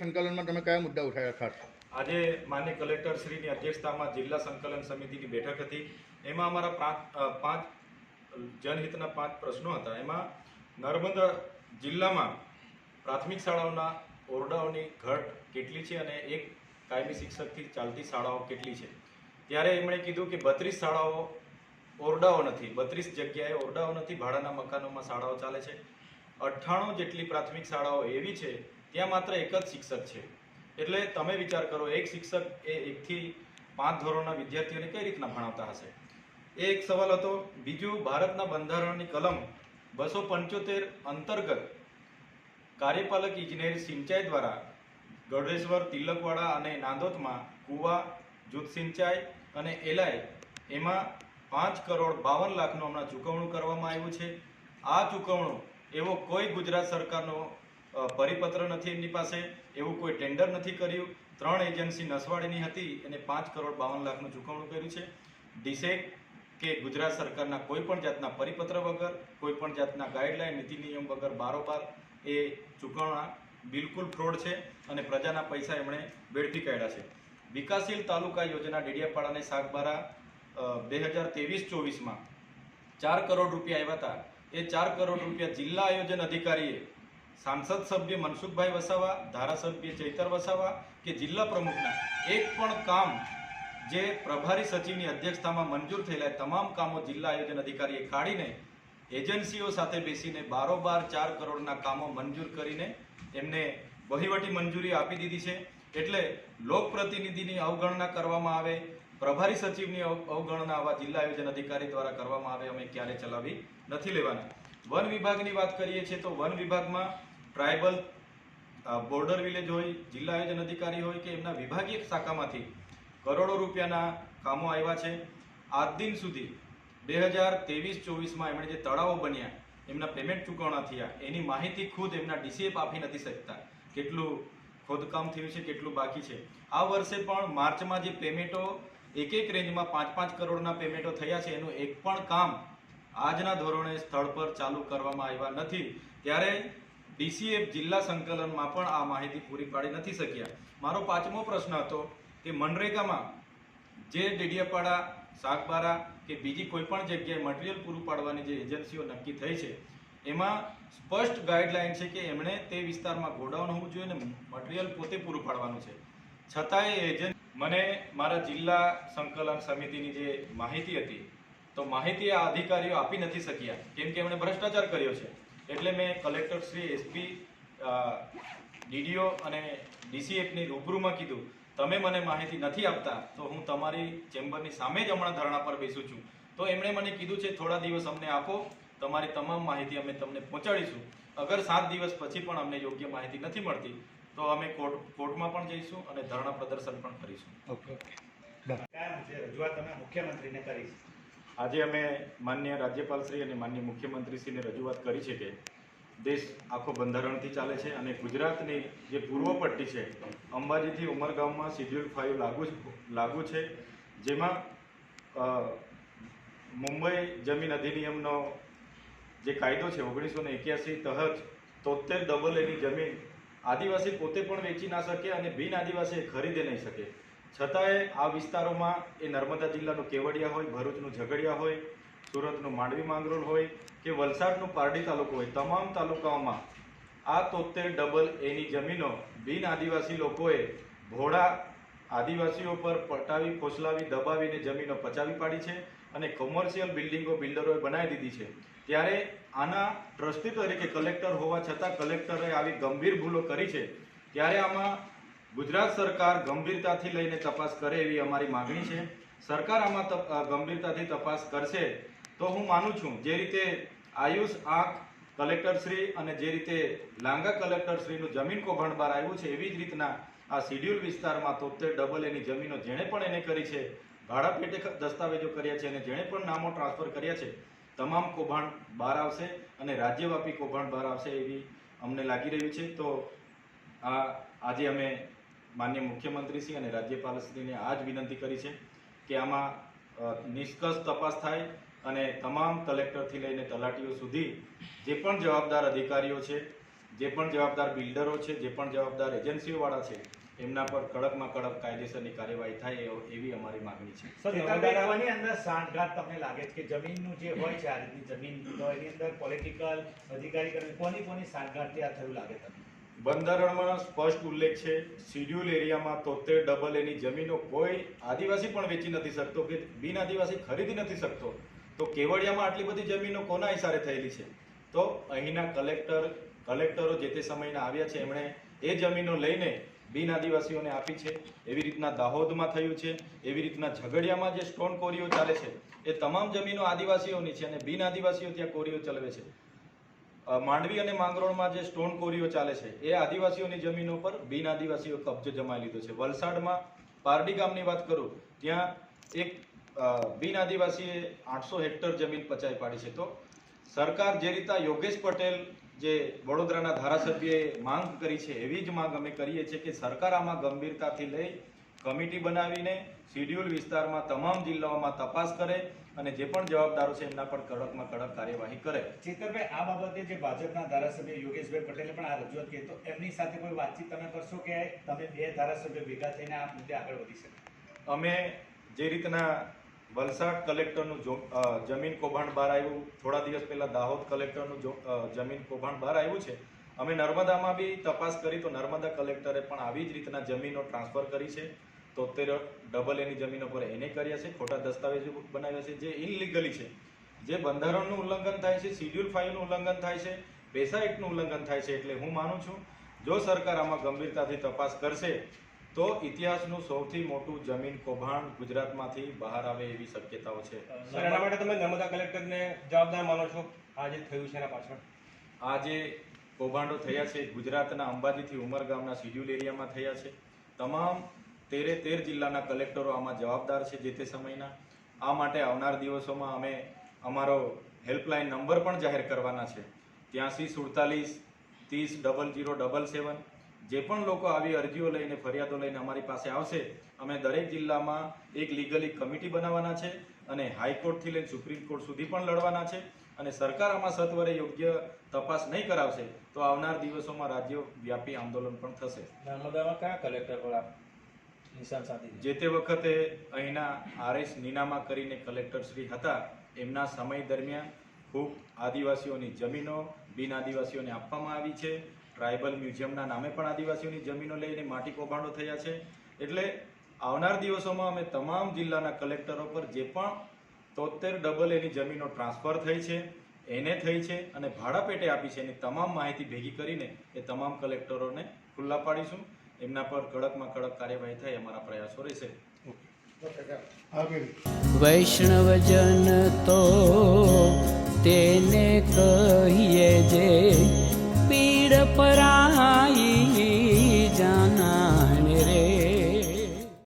સંકલનમાં તમે કયા મુદ્દા ઉઠાવ્યા ખાસ? આજે માન્ય કલેક્ટર શ્રીની અધ્યક્ષતામાં જિલ્લા સંકલન સમિતિની બેઠક હતી. એમાં અમારા પાંચ જનહિતના પાંચ પ્રશ્નો હતા. એમાં નર્મદા જિલ્લામાં પ્રાથમિક શાળાઓના ઓરડાઓની ઘટ કેટલી છે અને એક કાયમી શિક્ષકથી ચાલતી શાળાઓ કેટલી છે? ત્યારે એમણે કીધું કે બત્રીસ શાળાઓ ઓરડાઓ નથી. બત્રીસ જગ્યાએ ઓરડાઓ નથી. ભાડાના મકાનોમાં શાળાઓ ચાલે છે. અઠ્ઠાણું જેટલી પ્રાથમિક શાળાઓ એવી છે ત્યાં માત્ર એક જ શિક્ષક છે. એટલે તમે વિચાર કરો, એક શિક્ષક એ એકથી પાંચ ધોરણના વિદ્યાર્થીઓને કઈ રીતના ભણાવતા હશે? એ એક સવાલ હતો. બીજું, ભારતના બંધારણની કલમ બસો પંચોતેર અંતર્ગત કાર્યપાલક ઇજનેર સિંચાઈ દ્વારા ગઢેશ્વર, તિલકવાડા અને નાંદોદમાં કુવા, જૂથ સિંચાઈ અને એલાય એમાં પાંચ કરોડ બાવન લાખનું હમણાં ચૂકવણું કરવામાં આવ્યું છે. આ ચૂકવણું એવો કોઈ ગુજરાત સરકારનો પરિપત્ર નથી એમની પાસે, એવું કોઈ ટેન્ડર નથી કર્યું. ત્રણ એજન્સી નસવાડીની હતી, એને પાંચ કરોડ બાવન લાખનું ચૂકવણું કર્યું છે. ડિસેક કે ગુજરાત સરકારના કોઈ પણ જાતના પરિપત્ર વગર, કોઈ પણ જાતના ગાઈડલાઈન નીતિ નિયમ વગર બારોબાર એ ચૂકવણા બિલકુલ ફ્રોડ છે અને પ્રજાના પૈસા એમણે વેડફી કાઢ્યા છે. વિકાસશીલ તાલુકા યોજના ડેડિયાપાડા સાગબારા બે હજાર ત્રેવીસ ચોવીસમાં ચાર કરોડ રૂપિયા આવ્યા હતા એ ચાર કરોડ રૂપિયા જિલ્લા આયોજન અધિકારીએ સાંસદ સભ્ય મનસુખભાઈ વસાવા, ધારાસભ્ય ચૈતર વસાવા કે જિલ્લા પ્રમુખના એક પણ કામ જે પ્રભારી સચિવની અધ્યક્ષતામાં મંજૂર થયેલા તમામ કામો જિલ્લા આયોજન અધિકારીએ કાઢીને એજન્સીઓ સાથે બેસીને બારોબાર ચાર કરોડના કામો મંજૂર કરીને એમને વહીવટી મંજૂરી આપી દીધી છે. એટલે લોકપ્રતિનિધિની અવગણના કરવામાં આવે, પ્રભારી સચિવની અવ- અવગણના આવા જિલ્લા આયોજન અધિકારી દ્વારા કરવામાં આવે, અમે ક્યારે ચલાવી નથી લેવાના. વન વિભાગની વાત કરીએ છીએ તો વન વિભાગમાં ટ્રાઇબલ બોર્ડર વિલેજ હોય, જિલ્લા આયોજન અધિકારી હોય કે એમના વિભાગીય શાખામાંથી કરોડો રૂપિયાના કામો આવ્યા છે. આજ દિન સુધી બે હજાર ત્રેવીસ ચોવીસમાં એમણે જે તળાવો બન્યા, એમના પેમેન્ટ ચૂકવણા થયા, એની માહિતી ખુદ એમના ડીસીએફ આપી નથી શકતા. કેટલું ખોદકામ થયું છે, કેટલું બાકી છે. આ વર્ષે પણ માર્ચમાં જે પેમેન્ટો એક એક રેન્જમાં પાંચ પાંચ કરોડના પેમેન્ટો થયા છે, એનું એક પણ કામ આજના ધોરણે સ્થળ પર ચાલુ કરવામાં આવ્યા નથી. ત્યારે ડીસીએફ જિલ્લા સંકલનમાં પણ આ માહિતી પૂરી પાડી નથી શક્યા. મારો પાંચમો પ્રશ્ન હતો કે મનરેગામાં જે ડેડિયાપાડા શાકબારા કે બીજી કોઈપણ જગ્યાએ મટીરિયલ પૂરું પાડવાની જે એજન્સીઓ નક્કી થઈ છે, એમાં સ્પષ્ટ ગાઈડલાઇન છે કે એમણે તે વિસ્તારમાં ગોડાઉન હોવું જોઈએ અને મટીરિયલ પોતે પૂરું પાડવાનું છે. છતાંય એજન્ટ મને મારા જિલ્લા સંકલન સમિતિની જે માહિતી હતી, તો માહિતી આ અધિકારીઓ આપી નથી શક્યા, કેમ કે એમણે ભ્રષ્ટાચાર કર્યો છે. એટલે મેં કલેક્ટર શ્રી એસપી ડીડીઓ અને ડીસીએફની રૂબરૂમાં કીધું તમે મને માહિતી નથી આપતા તો હું તમારી ચેમ્બરની સામે જ હમણાં ધરણા પર બેસું છું. તો એમણે મને કીધું છે થોડા દિવસ અમને આપો તમારી તમામ માહિતી અમે તમને પહોંચાડીશું. અગર સાત દિવસ પછી પણ અમને યોગ્ય માહિતી નથી મળતી તો અમે કોર્ટ કોર્ટમાં પણ જઈશું અને ધરણા પ્રદર્શન પણ કરીશું. ઓકે રજૂઆત તમે મુખ્યમંત્રીને કરી છે આજે અમે માન્ય રાજ્યપાલશ્રી અને માન્ય મુખ્યમંત્રીશ્રીને રજૂઆત કરી છે કે દેશ આખો બંધારણથી ચાલે છે અને ગુજરાતની જે પૂર્વ પટ્ટી છે, અંબાજીથી ઉમરગામમાં શિડ્યુલ ફાઇવ લાગુ લાગુ છે, જેમાં મુંબઈ જમીન અધિનિયમનો જે કાયદો છે ઓગણીસો ને એક્યાસી તહત તોતેર ડબલ એની જમીન આદિવાસી પોતે પણ વેચી ના શકે અને બિન આદિવાસી ખરીદે નહીં શકે. છતાંય આ વિસ્તારોમાં એ નર્મદા જિલ્લાનું કેવડિયા હોય, ભરૂચનું ઝઘડિયા હોય, સુરતનું માંડવી માંગરોળ હોય કે વલસાડનું પારડી તાલુકો હોય, તમામ તાલુકાઓમાં આ તોતેર ડબલ એની જમીનો બિન આદિવાસી લોકોએ ભોળા આદિવાસીઓ પર પટાવી, ફોસલાવી, દબાવીને જમીનો પચાવી પાડી છે અને કોમર્શિયલ બિલ્ડિંગો બિલ્ડરોએ બનાવી દીધી છે. ત્યારે આના ટ્રસ્ટી તરીકે કલેક્ટર હોવા છતાં કલેક્ટરે આવી ગંભીર ભૂલો કરી છે. ત્યારે આમાં ગુજરાત સરકાર ગંભીરતાથી લઈને તપાસ કરે એવી અમારી માગણી છે. સરકાર આમાં ગંભીરતાથી તપાસ કરશે તો હું માનું છું જે રીતે આયુષ આંખ કલેક્ટરશ્રી અને જે રીતે લાંગા કલેક્ટરશ્રીનું જમીન કૌભાંડ બહાર આવ્યું છે એવી જ રીતના આ શિડ્યુલ વિસ્તારમાં તોતેર ડબલ એની જમીનો જેણે પણ એને કરી છે, ભાડા પેટે દસ્તાવેજો કર્યા છે અને જેણે પણ નામો ટ્રાન્સફર કર્યા છે, તમામ કૌભાંડ બહાર આવશે અને રાજ્યવ્યાપી કૌભાંડ બહાર આવશે એવી અમને લાગી રહ્યું છે. તો આ, આજે અમે માન્ય મુખ્યમંત્રીશ્રી અને રાજ્યપાલશ્રીને આ જ વિનંતી કરી છે કે આમાં નિષ્કર્ષ તપાસ થાય અને તમામ કલેક્ટરથી લઈને તલાટીઓ સુધી જે પણ જવાબદાર અધિકારીઓ છે જે પણ જવાબદાર બિલ્ડરો છે જે પણ જવાબદાર એજન્સીઓવાળા છે એમના પર કડકમાં કડક કાયદેસરની કાર્યવાહી થાય એવો- એવી અમારી માગણી છે. સર અંદર સાંઠગાંઠ તમને લાગે છે? કે જમીનનું જે હોય છે આ રીતની જમીન તો એની અંદર પોલિટિકલ અધિકારી કોની કોની સાંઠગાંઠથી આ થયું લાગે તમને? બંધારણમાં સ્પષ્ટ ઉલ્લેખ છે, શિડ્યુલ એરિયામાં તોતેર ડબલ એની જમીનો કોઈ આદિવાસી પણ વેચી નથી શકતો કે બિન આદિવાસી ખરીદી નથી શકતો. તો કેવડિયામાં આટલી બધી જમીનો કોના ઇશારે થયેલી છે? તો અહીંના કલેક્ટર, કલેક્ટરો જે તે સમયના આવ્યા છે, એમણે એ જમીનો લઈને બિન આદિવાસીઓને આપી છે. એવી રીતના દાહોદમાં થયું છે, એવી રીતના ઝઘડિયામાં જે સ્ટોન કોરીઓ ચાલે છે, એ તમામ જમીનો આદિવાસીઓની છે અને બિન આદિવાસીઓ ત્યાં કોરીઓ ચલાવે છે. માંડવી અને માંગરોળમાં જે સ્ટોન કોરીઓ ચાલે છે, એ આદિવાસીઓની જમીનો પર બિન આદિવાસીઓ કબજો જમાવી લીધો છે. વલસાડમાં પારડી ગામની વાત કરું, ત્યાં એક બિન આદિવાસીએ આઠસો હેક્ટર જમીન પચાવી પાડી છે. તો સરકાર જે રીતના યોગેશ પટેલ જે વડોદરાના ધારાસભ્યએ માંગ કરી છે, એવી જ માંગ અમે કરીએ છીએ કે સરકાર આમાં ગંભીરતાથી લઈ, કમિટી બનાવીને, શિડ્યુલ વિસ્તારમાં, તમામ જિલ્લાઓમાં તપાસ કરે અને જે પણ જવાબદારો છે એમના પર કડકમાં કડક કાર્યવાહી કરે. ચેતરભાઈ આ બાબતે જે ભાજપના ધારાસભ્ય યોગેશભાઈ પટેલે પણ આ રજૂઆત કરી તો એમની સાથે કોઈ વાતચીત તમે કરશો કે તમે બે ધારાસભ્ય ભેગા થઈને આ મુદ્દે આગળ વધી શકે? અમે જે રીતના વલસાડ કલેક્ટરનું જમીન કૌભાંડ બહાર આવ્યું થોડા દિવસ પહેલા દાહોદ કલેક્ટરનું જમીન કૌભાંડ બહાર આવ્યું છે અમે નર્મદામાં બી તપાસ કરી તો નર્મદા કલેક્ટરે પણ આવી જ રીતના જમીનો ટ્રાન્સફર કરી છે. તોતેર ડબલ એની જમીનો પર એને કર્યા છે ખોટા દસ્તાવેજો બનાવ્યા છે જે ઇનલીગલી છે. જે બંધારણનું ઉલ્લંઘન થાય છે શિડ્યુલ ફાઇવનું ઉલ્લંઘન થાય છે પેસા એક્ટનું ઉલ્લંઘન થાય છે એટલે હું માનું છું જો સરકાર આમાં ગંભીરતાથી તપાસ કરશે તો ઇતિહાસનું સૌથી મોટું જમીન કૌભાંડ ગુજરાતમાંથી બહાર આવે એવી શક્યતાઓ છે. એના માટે તમે નર્મદા કલેક્ટરને જવાબદાર માનો છો આ જે થયું છે એના પાછળ? આ જે કૌભાંડો થયા છે ગુજરાતના અંબાજીથી ઉમરગામના શિડ્યુલ એરિયામાં થયા છે તમામ તેરે તેર જિલ્લાના કલેક્ટરો આમાં જવાબદાર છે જે તે સમયના. આ માટે આવનાર દિવસોમાં અમે અમારો હેલ્પલાઇન નંબર પણ જાહેર કરવાના છે. ત્યાંસી સુડતાલીસ ત્રીસ ડબલ જીરો ડબલ સેવન. જે પણ લોકો આવી અરજીઓ લઈને, ફરિયાદો લઈને અમારી પાસે આવશે, અમે દરેક જિલ્લામાં એક લીગલી કમિટી બનાવવાના છે અને હાઈકોર્ટથી લઈને સુપ્રીમ કોર્ટ સુધી પણ લડવાના છે. અને સરકાર આમાં સત્વરે યોગ્ય તપાસ નહીં કરાવશે, તો આવનાર દિવસોમાં રાજ્ય વ્યાપી આંદોલન પણ થશે. નર્મદામાં કયા કલેક્ટર પર નિશાન સાધી જે તે વખતે અહીંના આરએસ નીનામા કરીને કલેક્ટર શ્રી હતા, એમના સમય દરમિયાન ખૂબ આદિવાસીઓની જમીનો બિન આદિવાસીઓને આપવામાં આવી છે. ટ્રાઇબલ મ્યુઝિયમના નામે પણ આદિવાસીઓની જમીનો લઈને માટી કૌભાંડો થયા છે. એટલે આવનાર દિવસોમાં અમે તમામ જિલ્લાના કલેક્ટરો પર જે પણ તોતેર ડબલ એની જમીનો ટ્રાન્સફર થઈ છે, એને થઈ છે અને ભાડા પેટે આપી છે એની તમામ માહિતી ભેગી કરીને એ તમામ કલેક્ટરોને ખુલ્લા પાડીશું. એમના પર કડકમાં કડક કાર્યવાહી થાય અમારા પ્રયાસો રહેશે. વૈષ્ણવજન તો તેને કહીએ જે પીડ પરાઈ